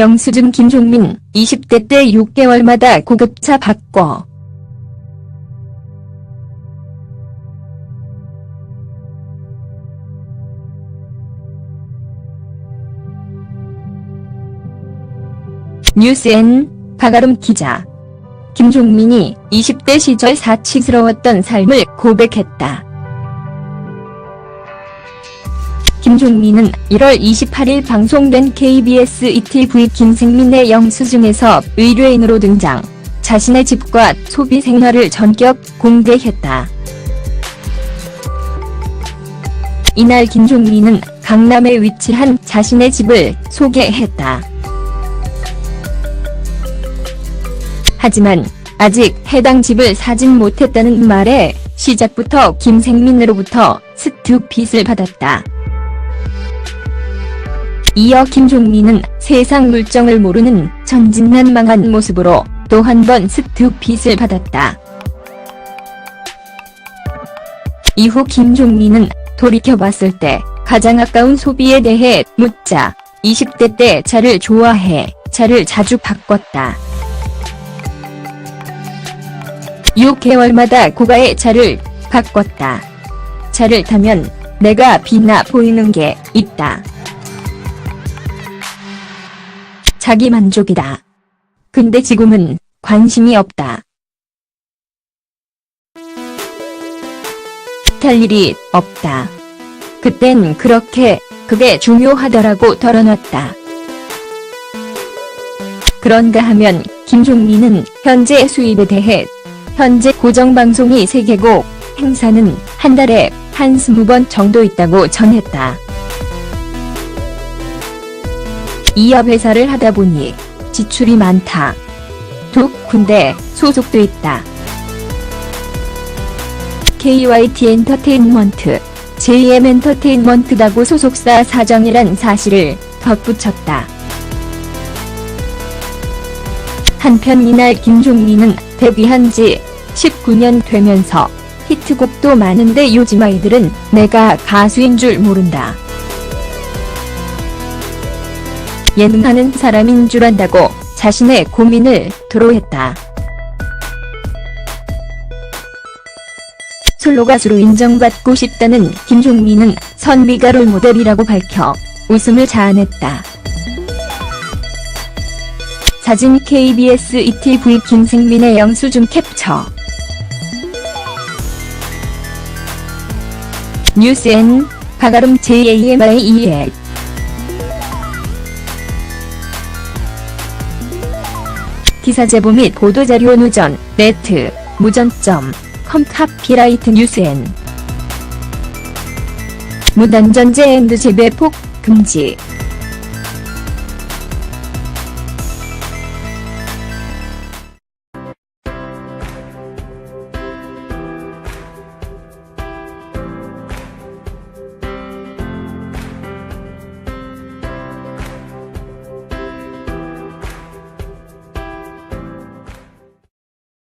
영수증 김종민 20대 때 6개월마다 고급차 바꿔. 뉴스N 박아름 기자. 김종민이 20대 시절 사치스러웠던 삶을 고백했다. 김종민은 1월 28일 방송된 KBS ETV 김생민의 영수증에서 의뢰인으로 등장. 자신의 집과 소비 생활을 전격 공개했다. 이날 김종민은 강남에 위치한 자신의 집을 소개했다. 하지만 아직 해당 집을 사진 못했다는 말에 시작부터 김생민으로부터 스투핏을 받았다. 이어 김종민은 세상 물정을 모르는 천진난망한 모습으로 또 한 번 스투핏을 받았다. 이후 김종민은 돌이켜봤을 때 가장 아까운 소비에 대해 묻자 20대 때 차를 좋아해 차를 자주 바꿨다. 6개월마다 고가의 차를 바꿨다. 차를 타면 내가 빛나 보이는 게 있다. 자기 만족이다. 근데 지금은 관심이 없다. 탈 일이 없다. 그땐 그렇게 그게 중요하더라고 덜어놨다. 그런가 하면 김종민은 현재 수입에 대해 현재 고정방송이 3개고 행사는 한 달에 한 20번 정도 있다고 전했다. 이어 회사를 하다 보니 지출이 많다. 두 군데 소속돼 있다. KYT 엔터테인먼트, JM 엔터테인먼트다고 소속사 사장이란 사실을 덧붙였다. 한편 이날 김종민은 데뷔한 지 19년 되면서 히트곡도 많은데 요즘 아이들은 내가 가수인 줄 모른다. 예능하는 사람인 줄 안다고 자신의 고민을 토로했다. 솔로 가수로 인정받고 싶다는 김종민은 선미가 롤모델이라고 밝혀 웃음을 자아냈다. 사진 KBS ETV 김생민의 영수증 캡처 뉴스N 박아름 JAMIEL 기사 제보 및 보도자료 누전 네트 무전점 컴 카피라이트 뉴스N. 무단전제 앤드 재배폭 금지